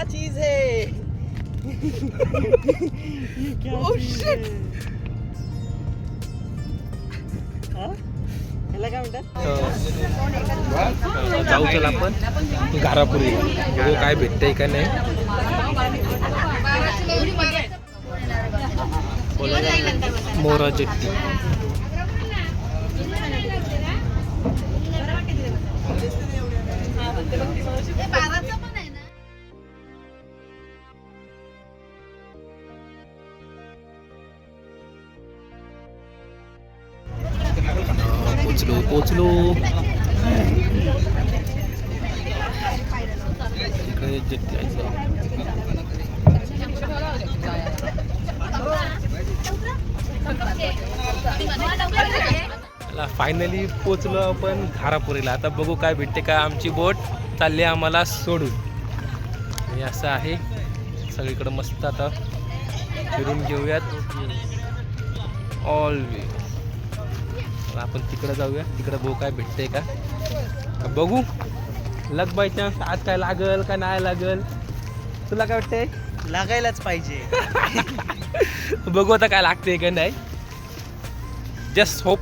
क्या चीज है। ये क्या Oh, चीज shit. याला काय म्हणतात? जाऊ चल आपण. घारापुरी बघू काय भेटतंय का नाही. मोरा चट्टी पोचलो पोचलो इकडे जट्टी फायनली पोचलो आपण घारापुरीला आता बघू काय भेटते का आमची बोट चालली आम्हाला सोडून. आणि असं आहे. सगळीकडं मस्त आता फिरून घेऊयात. ऑल वे आपण तिकडं जाऊया. तिकडं बघू काय भेटतंय का. बघू. लग बाय चान्स आज काय लागल का नाही लागल. तुला काय वाटतंय? लागायलाच पाहिजे. बघू आता काय लागते का नाही. जस्ट होप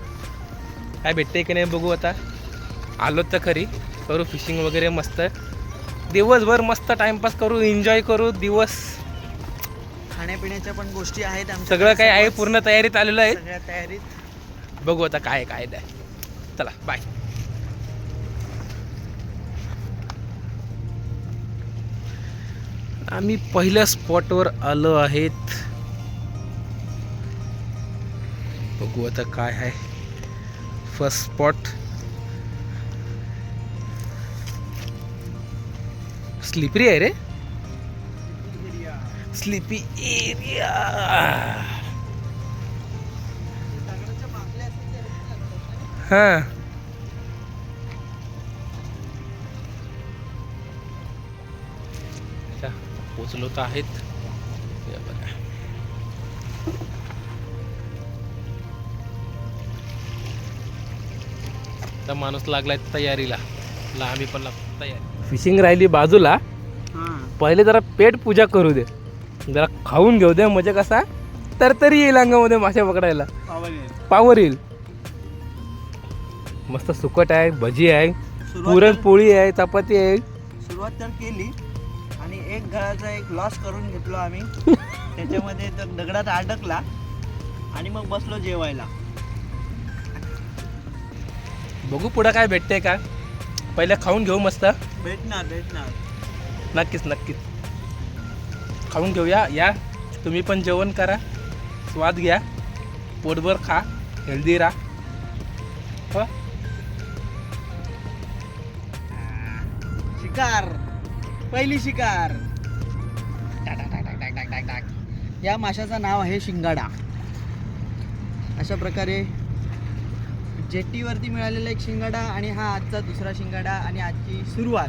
काय भेटते की नाही बघू आता. आलो तर खरी. करू फिशिंग वगैरे मस्त. दिवसभर मस्त टाइमपास करू एन्जॉय करू दिवस. खाण्यापिण्याच्या पण गोष्टी आहेत सगळं काही आहे पूर्ण तयारीत आलेलं आहे. तयारीत. बघू आता काय काय नाही. चला बाय आम्ही पहिल्या स्पॉटवर आलो आहेत. बघू आता काय आहे. फर्स्ट स्पॉट स्लिपरी आहे रे. स्लिपी एरिया हां. अच्छा, पोचलो तर आहेत. हे बघा. आता माणूस लागलाय तयारीला. ला आम्ही पण लागतो तयारी. फिशिंग राहिली बाजूला. पहिले जरा पेट पूजा करू दे. जरा खाऊन घेऊ दे. म्हणजे कसा? तर तरी येईल अंगामध्ये मासे पकडायला. पावर येईल. मस्त सुकट आहे भजी आहे पुरणपोळी आहे चपाती आहे. सुरुवात तर केली आणि एक गळाचा एक लॉस करून घेतलो आम्ही. त्याच्यामध्ये तो दगडात अडकला आणि मग बसलो जेवायला. बघू पुढं काय भेटते का? पहिले खाऊन घेऊ मस्त. भेटणार भेटणार. नक्कीच नक्कीच. खाऊन घेऊया या. तुम्ही पण जेवण करा स्वाद घ्या. पोटभर खा हेल्दी राहा. हो? शिकार. पहिली शिकार. टाक, टाक, टाक, टाक, टाक, टाक, टाक, या माशाचं नाव आहे शिंगाडा. अशा प्रकारे जेट्टीवरती मिळालेला एक शिंगाडा आणि हा आजचा दुसरा शिंगाडा आणि आजची सुरुवात.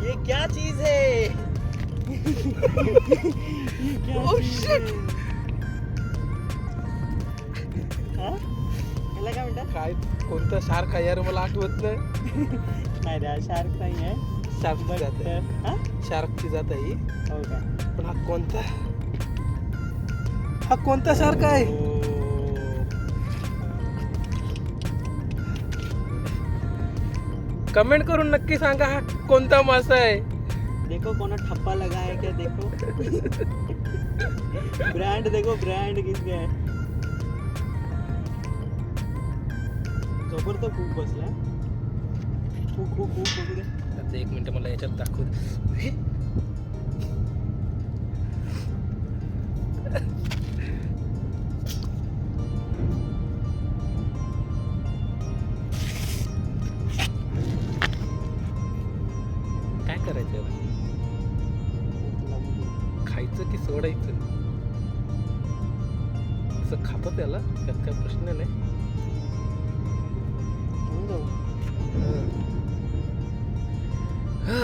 ये क्या चीज है ये क्या Oh, चीज shit. है? हा? याला काय म्हणतात? काय कोणतं शार्क आहे यार मला आठवत नाही. नाही रे शार्क नाही आहे. शार्कची जात आहे. हा? शार्कची जात आहे ही. हो का? पण हा कोणता? हा कोणता शार्क आहे. कमेंट करून नक्की सांगा हा कोणता मासा आहे. देखो कोना ठप्पा लगा है क्या देखो? ब्रांड देखो ब्रांड किसका है? खबर तर खूप बसला. खूप खूप खूप बघू दे आता एक मिनिट मला याच्यात दाखवू दे. काय करायचं? खायचं की सोडायचं? असं खातं त्याला त्यात काय प्रश्न नाही. बस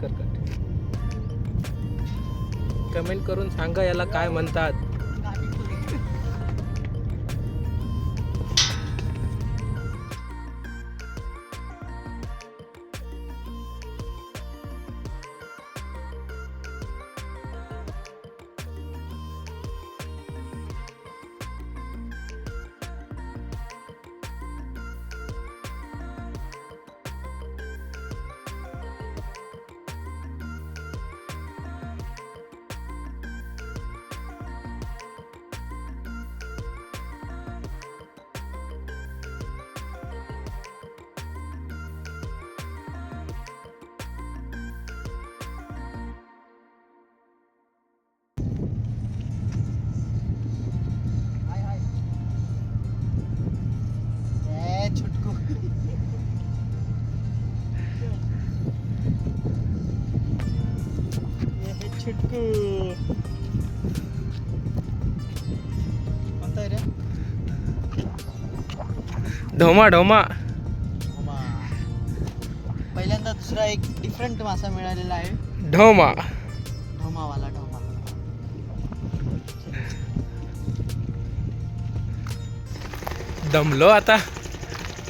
कर कमेंट करून सांगा याला काय म्हणतात. हे कोणता आहे रे? ढोमा ढोमा. पहिल्यांदा दुसरा एक डिफरंट मासा मिळालेला आहे. ढोमा. ढोमावाला ढोमा. दमलो आता.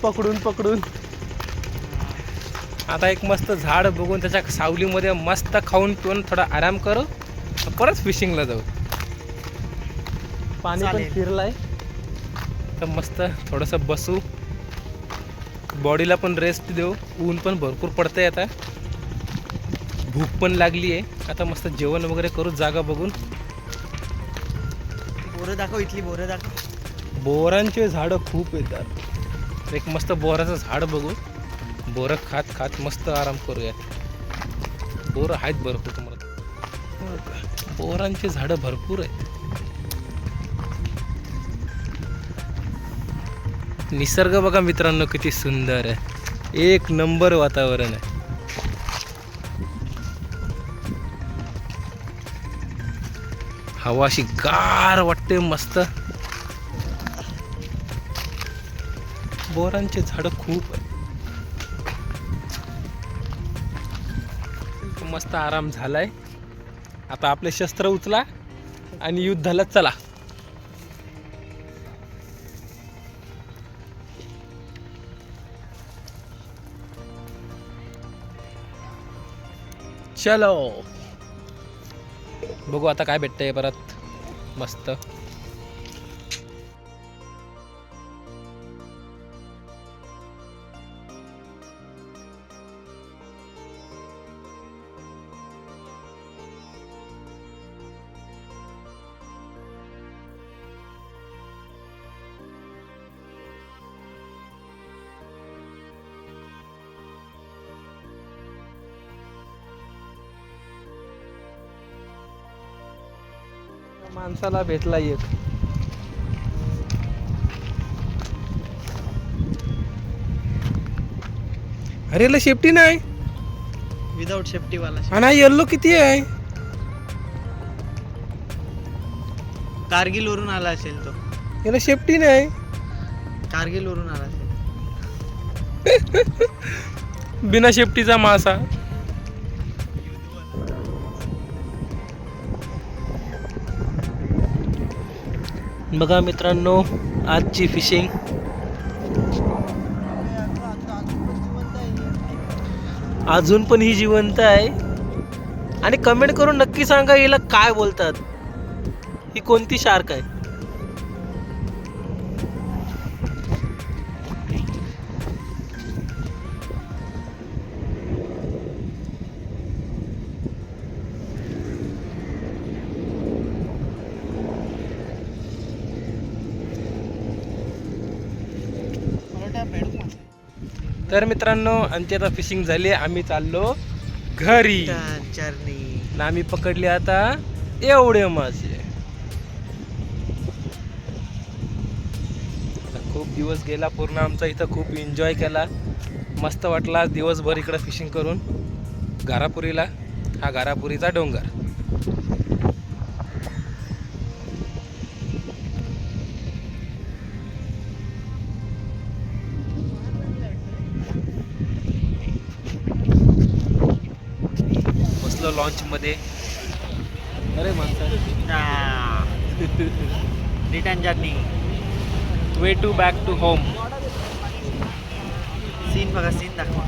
पकडून पकडून. आता एक मस्त झाड बघून त्याच्या सावलीमध्ये मस्त खाऊन पिऊन थोडा आराम करू. परत फिशिंगला जाऊ. पाणी पण. फिरलाय. तर मस्त थोडंसं बसू. बॉडीला पण रेस्ट देऊ. ऊन पण भरपूर पडतंय आता. भूक पण लागली आहे. आता मस्त जेवण वगैरे करू जागा बघून. बोरं दाखव इथली बोरं दाखव. बोरांचे झाडं खूप येतात. एक मस्त बोराचं झाड बघू. बोरं खात खात मस्त आराम करूयात. बोरं आहेत भरपूर तुम्हाला. बोरांची झाडं भरपूर आहेत. निसर्ग बघा मित्रांनो किती सुंदर आहे. एक नंबर वातावरण आहे. हवा अशी गार वाटते मस्त. बोरांचे झाडं खूप आहे मस्त आराम झालाय. आता आपले शस्त्र उचला आणि युद्धाला चला. चलो. बघू आता काय भेटतंय परत. मस्त. माणसाला भेटला एक. अरे शेफ्टी नाही? विदाऊट सेफ्टीवाला आणि येल्लो किती आहे? कारगिल वरून आला असेल तो. याला शेफ्टी नाही? कारगिल वरून आला असेल. बिना शेफ्टीचा मासा. बघा मित्रांनो आजची फिशिंग अजून पण ही जिवंत आहे. आणि कमेंट करून नक्की सांगा हिला काय बोलतात. ही कोणती शार्क आहे? तर मित्रांनो आमची आता फिशिंग झाली आम्ही चाललो घरी. आम्ही पकडले आता एवढे मासे. खूप दिवस गेला पूर्ण आमचा इथं खूप एन्जॉय केला. मस्त वाटला दिवसभर इकडं फिशिंग करून. घारापुरीला. हा घारापुरीचा डोंगर. बसलो लॉन्च मध्ये अरे माणसा. Return journey. Way to back to home scene बघा सीन दाखवा.